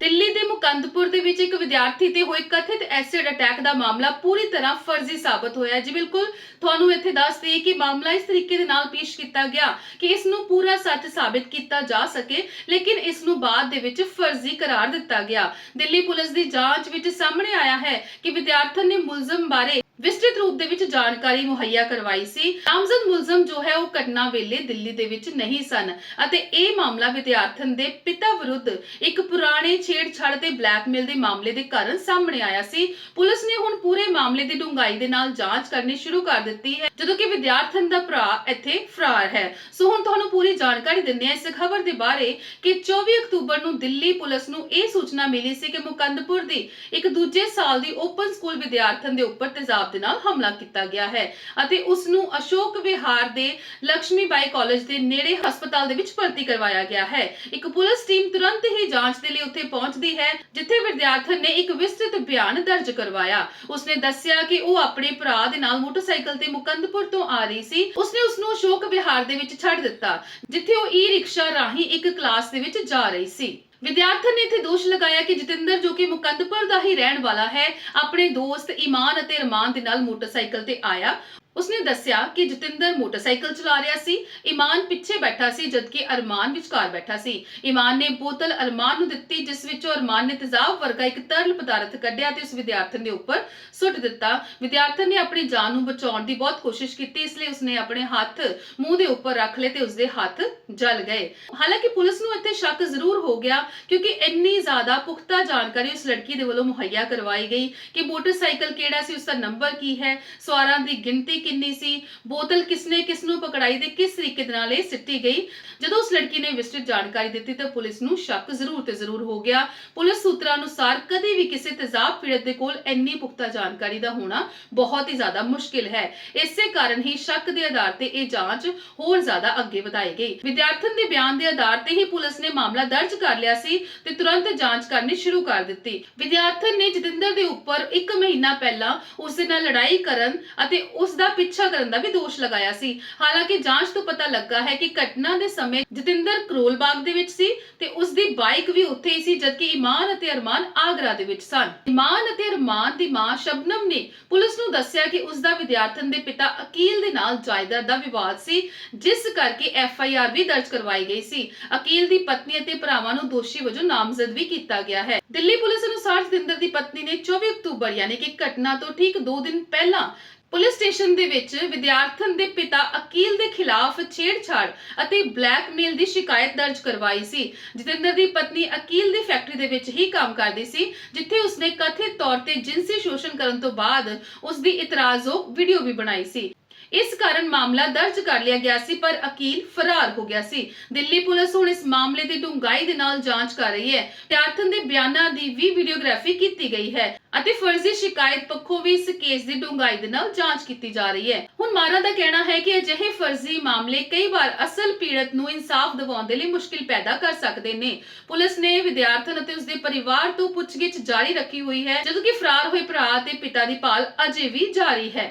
ਦਿੱਲੀ ਦੇ ਮੁਕੰਦਪੁਰ ਦੇ ਵਿੱਚ ਇੱਕ ਵਿਦਿਆਰਥੀ ਤੇ ਹੋਏ ਕਥਿਤ ਐਸਿਡ ਅਟੈਕ ਦਾ ਮਾਮਲਾ ਪੂਰੀ ਤਰ੍ਹਾਂ ਫਰਜ਼ੀ ਸਾਬਤ ਹੋਇਆ ਜੀ ਬਿਲਕੁਲ, ਤੁਹਾਨੂੰ ਇੱਥੇ ਦੱਸ ਦਈਏ ਕਿ ਮਾਮਲਾ ਇਸ ਤਰੀਕੇ ਦੇ ਨਾਲ ਪੇਸ਼ ਕੀਤਾ ਗਿਆ ਕਿ ਇਸ ਨੂੰ ਪੂਰਾ ਸੱਚ ਸਾਬਿਤ ਕੀਤਾ ਜਾ ਸਕੇ, ਲੇਕਿਨ ਇਸ ਨੂੰ ਬਾਅਦ ਦੇ ਵਿੱਚ ਫਰਜ਼ੀ ਕਰਾਰ ਦਿੱਤਾ ਗਿਆ। ਦਿੱਲੀ ਪੁਲਿਸ ਦੀ ਜਾਂਚ ਵਿੱਚ ਸਾਹਮਣੇ ਆਇਆ ਹੈ ਕਿ ਵਿਦਿਆਰਥਣ ਨੇ ਮੁਲਜ਼ਮ ਬਾਰੇ ਵਿਸਤ੍ਰਿਤ ਰੂਪ ਦੇ ਵਿੱਚ ਜਾਣਕਾਰੀ ਮੁਹੱਈਆ ਕਰਵਾਈ ਸੀ। ਨਾਮਜ਼ਦ ਮੁਲਜ਼ਮ ਜੋ ਹੈ ਉਹ ਘਟਨਾ ਵੇਲੇ ਦਿੱਲੀ ਦੇ ਵਿੱਚ ਨਹੀਂ ਸਨ ਅਤੇ ਇਹ ਮਾਮਲਾ ਵਿਦਿਆਰਥਣ ਦੇ ਪਿਤਾ ਵਿਰੁੱਧ ਇੱਕ ਪੁਰਾਣੇ ਛੇੜਛਾੜ ਤੇ ਬਲੈਕਮੇਲ ਦੇ ਮਾਮਲੇ ਦੇ ਕਾਰਨ ਸਾਹਮਣੇ ਆਇਆ ਸੀ। ਪੁਲਿਸ ਨੇ ਹੁਣ ਪੂਰੇ ਮਾਮਲੇ ਦੀ ਡੂੰਘਾਈ ਦੇ ਨਾਲ ਜਾਂਚ ਕਰਨੀ ਸ਼ੁਰੂ ਕਰ ਦਿੱਤੀ ਹੈ, ਜਦੋਂ ਕਿ ਵਿਦਿਆਰਥਣ ਦਾ ਭਰਾ ਇੱਥੇ ਫਰਾਰ ਹੈ। ਸੋ ਹੁਣ ਤੁਹਾਨੂੰ ਪੂਰੀ ਜਾਣਕਾਰੀ ਦਿੰਦੇ ਹਾਂ ਇਸ ਖਬਰ ਦੇ ਬਾਰੇ ਕਿ 24 ਅਕਤੂਬਰ ਨੂੰ ਦਿੱਲੀ ਪੁਲਿਸ ਨੂੰ ਇਹ ਸੂਚਨਾ ਮਿਲੀ ਸੀ ਕਿ ਮੁਕੰਦਪੁਰ ਦੀ ਇੱਕ ਦੂਜੇ ਸਾਲ ਦੀ ਓਪਨ ਸਕੂਲ ਵਿਦਿਆਰਥਣ ਦੇ ਉੱਪਰ ਤੇਜ਼ਾਬ ਦੇ ਨਾਲ ਹਮਲਾ ਕੀਤਾ ਗਿਆ ਹੈ ਅਤੇ ਉਸ ਨੂੰ ਅਸ਼ੋਕ ਵਿਹਾਰ ਦੇ ਲక్ష్ਮੀ ਬਾਈ ਕਾਲਜ ਦੇ ਨੇੜੇ ਹਸਪਤਾਲ ਦੇ ਵਿੱਚ ਭਰਤੀ ਕਰਵਾਇਆ ਗਿਆ ਹੈ। ਇੱਕ ਪੁਲਿਸ ਟੀਮ ਤੁਰੰਤ ਹੀ ਜਾਂਚ ਦੇ ਲਈ ਉੱਥੇ ਪਹੁੰਚਦੀ ਹੈ, ਜਿੱਥੇ ਵਿਦਿਆਰਥਣ ਨੇ ਇੱਕ ਵਿਸਤ੍ਰਿਤ ਬਿਆਨ ਦਰਜ ਕਰਵਾਇਆ। ਉਸਨੇ ਦੱਸਿਆ ਕਿ ਉਹ ਆਪਣੇ ਭਰਾ ਦੇ ਨਾਲ ਮੋਟਰਸਾਈਕਲ ਤੇ ਮੁਕੰਦਪੁਰ ਤੋਂ ਆ ਰਹੀ ਸੀ। ਉਸਨੇ ਉਸ ਨੂੰ ਅਸ਼ੋਕ ਵਿਹਾਰ ਦੇ ਵਿੱਚ ਛੱਡ ਦਿੱਤਾ, ਜਿੱਥੇ ਉਹ ਈ ਰਿਕਸ਼ਾ ਰਾਹੀਂ ਇੱਕ ਕਲਾਸ ਦੇ ਵਿੱਚ ਜਾ ਰਹੀ ਸੀ। ਵਿਦਿਆਰਥਣ ਨੇ ਇੱਥੇ ਦੋਸ਼ ਲਗਾਇਆ ਕਿ ਜਤਿੰਦਰ, ਜੋ ਕਿ ਮੁਕੰਦਪੁਰ ਦਾ ਹੀ ਰਹਿਣ ਵਾਲਾ ਹੈ, ਆਪਣੇ ਦੋਸਤ ਈਮਾਨ ਅਤੇ ਰਮਾਨ ਦੇ ਨਾਲ ਮੋਟਰਸਾਈਕਲ ਤੇ ਆਇਆ। ਉਸਨੇ ਦੱਸਿਆ ਕਿ ਜਤਿੰਦਰ ਮੋਟਰਸਾਈਕਲ ਚਲਾ ਰਿਹਾ ਸੀ, ਇਮਾਨ ਪਿੱਛੇ ਬੈਠਾ ਸੀ, ਜਦਕਿ ਅਰਮਾਨ ਵਿਚਕਾਰ ਬੈਠਾ ਸੀ। ਇਮਾਨ ਨੇ ਬੋਤਲ ਅਰਮਾਨ ਨੂੰ ਦਿੱਤੀ, ਜਿਸ ਵਿੱਚੋਂ ਅਰਮਾਨ ਨੇ ਤੇਜ਼ਾਬ ਵਰਗਾ ਇੱਕ ਤਰਲ ਪਦਾਰਥ ਕੱਢਿਆ ਤੇ ਉਸ ਵਿਦਿਆਰਥਣ ਦੇ ਉੱਪਰ ਸੁੱਟ ਦਿੱਤਾ। ਵਿਦਿਆਰਥਣ ਨੇ ਆਪਣੀ ਜਾਨ ਨੂੰ ਬਚਾਉਣ ਦੀ ਬਹੁਤ ਕੋਸ਼ਿਸ਼ ਕੀਤੀ, ਇਸ ਲਈ ਉਸਨੇ ਆਪਣੇ ਹੱਥ ਮੂੰਹ ਦੇ ਉੱਪਰ ਰੱਖ ਲਏ ਤੇ ਉਸਦੇ ਹੱਥ ਜਲ ਗਏ। ਹਾਲਾਂਕਿ ਪੁਲਿਸ ਨੂੰ ਇੱਥੇ ਸ਼ੱਕ ਜ਼ਰੂਰ ਹੋ ਗਿਆ ਕਿਉਂਕਿ ਇੰਨੀ ਜ਼ਿਆਦਾ ਪੁਖਤਾ ਜਾਣਕਾਰੀ ਉਸ ਲੜਕੀ ਦੇ ਵੱਲੋਂ ਮੁਹੱਈਆ ਕਰਵਾਈ ਗਈ ਕਿ ਮੋਟਰਸਾਈਕਲ ਕਿਹੜਾ ਸੀ ਉਸ ਦਾ ਨੰਬਰ ਕੀ ਹੈ, ਸਵਾਰਾਂ ਦੀ ਗਿਣਤੀ ਕਿੰਨੀ ਸੀ, ਬੋਤਲ ਕਿਸਨੇ ਕਿਸ ਨੂੰ ਪਕੜਾਈ ਤੇ ਕਿਸ ਤਰੀਕੇ ਦੇ ਨਾਲ ਇਹ ਸਿੱਟੀ ਗਈ। ਜਦੋਂ ਉਸ ਲੜਕੀ ਨੇ ਵਿਸਤ੍ਰਿਤ ਜਾਣਕਾਰੀ ਦਿੱਤੀ ਤਾਂ ਪੁਲਿਸ ਨੂੰ ਸ਼ੱਕ ਜ਼ਰੂਰ ਤੇ ਜ਼ਰੂਰ ਹੋ ਗਿਆ। ਪੁਲਿਸ ਸੂਤਰਾਂ ਅਨੁਸਾਰ ਕਦੇ ਵੀ ਕਿਸੇ ਤੇਜ਼ਾਬ ਪੀੜਤ ਦੇ ਕੋਲ ਇੰਨੀ ਪੁਖਤਾ ਜਾਣਕਾਰੀ ਦਾ ਹੋਣਾ ਬਹੁਤ ਹੀ ਜ਼ਿਆਦਾ ਮੁਸ਼ਕਿਲ ਹੈ। ਇਸੇ ਕਾਰਨ ਹੀ ਸ਼ੱਕ ਦੇ ਆਧਾਰ ਤੇ ਇਹ ਜਾਂਚ ਹੋਰ ਜ਼ਿਆਦਾ ਅੱਗੇ ਵਧਾਈ ਗਈ। ਵਿਦਿਆਰਥਣ ਦੇ ਬਿਆਨ ਦੇ ਆਧਾਰ ਤੇ ਹੀ ਪੁਲਿਸ ਨੇ ਮਾਮਲਾ ਦਰਜ ਕਰ ਲਿਆ ਸੀ ਤੇ ਤੁਰੰਤ ਜਾਂਚ ਕਰਨੀ ਸ਼ੁਰੂ ਕਰ ਦਿੱਤੀ। ਵਿਦਿਆਰਥਣ ਨੇ ਜਤਿੰਦਰ ਦੇ ਉੱਪਰ 1 ਮਹੀਨਾ ਪਹਿਲਾਂ ਉਸ ਦੇ ਨਾਲ ਲੜਾਈ ਕਰਨ ਅਤੇ ਉਸ ਦਾ ਪਿੱਛਾ ਕਰਨ ਦਾ ਵੀ ਦੋਸ਼ ਲਗਾਇਆ ਸੀ। ਹਾਲਾਂਕਿ ਜਾਂਚ ਤੋਂ ਪਤਾ ਲੱਗਾ ਹੈ ਕਿ ਘਟਨਾ ਦੇ ਸਮੇਂ ਜਤਿੰਦਰ ਕਰੋਲ ਬਾਗ ਦੇ ਵਿੱਚ ਸੀ ਤੇ ਉਸ ਦੀ ਵੀ ਉੱਥੇ ਹੀ ਸੀ, ਜਦਕਿ ਇਮਾਨ ਅਤੇ ਅਰਮਾਨ ਆਗਰਾ ਦੇ ਵਿੱਚ ਸਨ। ਇਮਾਨ ਅਤੇ ਅਰਮਾਨ ਦੀ ਮਾਂ ਸ਼ਬਨਮ ਨੇ ਪੁਲਿਸ ਨੂੰ ਦੱਸਿਆ ਕਿ ਉਸ ਦਾ ਵਿਦਿਆਰਥਣ ਦੇ ਪਿਤਾ ਅਕੀਲ ਦੇ ਨਾਲ ਜਾਇਦਾਦ ਦਾ ਵਿਵਾਦ ਸੀ, ਜਿਸ ਕਰਕੇ ਐਫ ਆਈ ਆਰ ਵੀ ਦਰਜ ਕਰਵਾਈ ਗਈ ਸੀ। ਅਕੀਲ ਦੀ ਪਤਨੀ ਅਤੇ ਭਰਾਵਾਂ ਨੂੰ ਦੋਸ਼ੀ ਵਜੋਂ ਨਾਮਜ਼ਦ ਵੀ ਕੀਤਾ ਗਿਆ ਹੈ। ਦਿੱਲੀ ਪੁਲਿਸ ਅਨੁਸਾਰ ਜਤਿੰਦਰ ਦੀ ਪਤਨੀ ਨੇ 24 ਅਕਤੂਬਰ, ਯਾਨੀ ਕਿ ਘਟਨਾ ਤੋਂ ਠੀਕ 2 ਦਿਨ ਪਹਿਲਾਂ ਪੁਲਿਸ ਸਟੇਸ਼ਨ ਦੇ ਵਿੱਚ ਵਿਦਿਆਰਥਣ ਦੇ ਪਿਤਾ ਅਕੀਲ ਦੇ ਖਿਲਾਫ ਛੇੜਛਾੜ ਅਤੇ ਬਲੈਕਮੇਲ ਦੀ ਸ਼ਿਕਾਇਤ ਦਰਜ ਕਰਵਾਈ ਸੀ। ਜਤਿੰਦਰ ਦੀ ਪਤਨੀ ਅਕੀਲ ਦੀ ਫੈਕਟਰੀ ਦੇ ਵਿੱਚ ਹੀ ਕੰਮ ਕਰਦੀ ਸੀ, ਜਿੱਥੇ ਉਸਨੇ ਕਥਿਤ ਤੌਰ ਤੇ ਜਿੰਸੀ ਸ਼ੋਸ਼ਣ ਕਰਨ ਤੋਂ ਬਾਅਦ ਉਸ ਦੀ ਇਤਰਾਜ਼ਯੋਗ ਵੀਡੀਓ ਵੀ ਬਣਾਈ ਸੀ। ਇਸ ਕਾਰਨ ਮਾਮਲਾ ਦਰਜ ਕਰ ਲਿਆ ਗਿਆ ਸੀ, ਪਰ ਅਕੀਲ ਫਰਾਰ ਹੋ ਗਿਆ ਸੀ। ਦਿੱਲੀ ਪੁਲਿਸ ਹੁਣ ਇਸ ਮਾਮਲੇ ਦੀ ਡੂੰਘਾਈ ਦੇ ਨਾਲ ਜਾਂਚ ਕਰ ਰਹੀ ਹੈ। ਵਿਦਿਆਰਥਣ ਦੇ ਬਿਆਨਾਂ ਦੀ ਵੀ ਵੀਡੀਓਗ੍ਰਾਫੀ ਕੀਤੀ ਗਈ ਹੈ ਅਤੇ ਫਰਜ਼ੀ ਸ਼ਿਕਾਇਤ ਪੱਖੋਂ ਵੀ ਇਸ ਕੇਸ ਦੀ ਡੂੰਘਾਈ ਦੇ ਨਾਲ ਜਾਂਚ ਕੀਤੀ ਜਾ ਰਹੀ ਹੈ। ਹੁਣ ਮਾਰਾ ਦਾ ਕਹਿਣਾ ਹੈ ਕਿ ਅਜਿਹੇ ਫਰਜ਼ੀ ਮਾਮਲੇ ਕਈ ਵਾਰ ਅਸਲ ਪੀੜਤ ਨੂੰ ਇਨਸਾਫ ਦਿਵਾਉਣ ਦੇ ਲਈ ਮੁਸ਼ਕਿਲ ਪੈਦਾ ਕਰ ਸਕਦੇ ਨੇ। ਪੁਲਿਸ ਨੇ ਵਿਦਿਆਰਥਣ ਅਤੇ ਉਸਦੇ ਪਰਿਵਾਰ ਤੋਂ ਪੁੱਛਗਿੱਛ ਜਾਰੀ ਰੱਖੀ ਹੋਈ ਹੈ, ਜਦੋਂ ਕਿ ਫਰਾਰ ਹੋਏ ਭਰਾ ਅਤੇ ਪਿਤਾ ਦੀ ਭਾਲ ਅਜੇ ਵੀ ਜਾਰੀ ਹੈ।